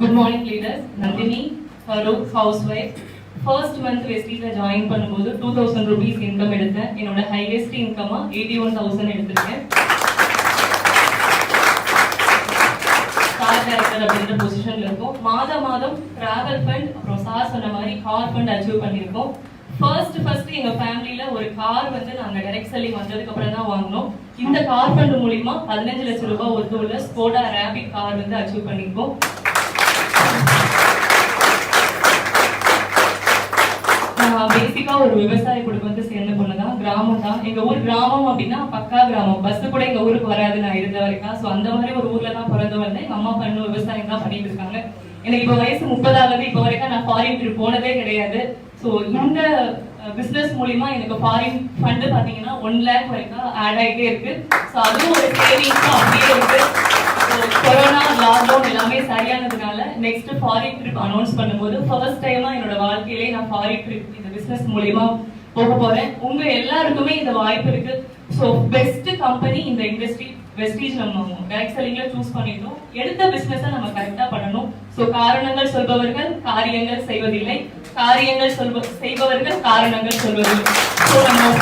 Good morning leaders Nandini Farooq house wife first month வெஸ்டீஸில் join பண்ணும்போது two thousand rupees income எடுத்தேன். என்னோட highest இன்கமாக eighty one thousand எடுத்திருக்கேன். Car director அப்படின்ற பொசிஷனில் இருக்கும். மாதம் மாதம் ட்ராவல் ஃபண்ட் அப்புறம் சார் சொன்ன மாதிரி கார் ஃபண்ட் அச்சீவ் பண்ணியிருக்கோம். ஃபர்ஸ்ட் ஃபர்ஸ்ட் எங்க ஃபேமிலியில ஒரு கார் வந்து நாங்க டைரக்ட் செல்லிங் வந்ததுக்கு அப்புறம் தான் வாங்கினோம். இந்த கார் ஃபண்ட் மூலியமா பதினஞ்சு லட்சம் ரூபாய் ஒருத்து உள்ள ஸ்கோடா ரேபிட் கார் வந்து அச்சீவ் பண்ணியிருக்கோம். பேசிக்கா ஒரு விவசாய குடும்பத்தை சேர்ந்த பொண்ணு தான். கிராமம் தான். எங்க ஊர் கிராமம் அப்படின்னா பக்கா கிராமம். பஸ் கூட எங்க ஊருக்கு வராது நான் இருந்த வரைக்கும். ஸோ அந்த மாதிரி ஒரு ஊர்ல தான் பிறந்து வந்தேன். எங்க அம்மா பண்ணு விவசாயம் தான் பண்ணிட்டு இருக்காங்க. எனக்கு இப்போ வயசு முப்பதாவது இப்போ வரைக்கும் நான் ஃபாரின் ட்ரிப் போனதே கிடையாது. ஸோ இந்த பிசினஸ் மூலியமா எனக்கு ஃபாரின் ஃபண்டு பாத்தீங்கன்னா ஒன் லேக் வரைக்கும் ஆட் ஆகிட்டே இருக்கு. ஸோ அதுவும் ஒரு சேவிங்ஸ் அப்படியே இருக்கு. நெக்ஸ்ட் ஃபாரின் ட்ரிப் அனௌன்ஸ் பண்ணும்போது ஃபர்ஸ்ட் டைமா என்னோட வாழ்க்கையிலே நான் ஃபாரின் ட்ரிப் இந்த பிசினஸ் மூலியமா போக போறேன். உங்க எல்லாருக்குமே இந்த வாய்ப்பு இருக்கு. ஸோ பெஸ்ட் கம்பெனி இந்த இண்டஸ்ட்ரி வெஸ்டீஜ் நம்ம டைரக்ட் செல்லிங்ல சூஸ் பண்ணிட்டோம். எடுத்த பிசினஸை நம்ம கரெக்டா பண்ணணும். ஸோ காரணங்கள் சொல்பவர்கள் காரியங்கள் செய்வதில்லை. காரியங்கள் சொல்ப செய்பவர்கள் காரணங்கள் சொல்வதில்லை. ஸோ நம்ம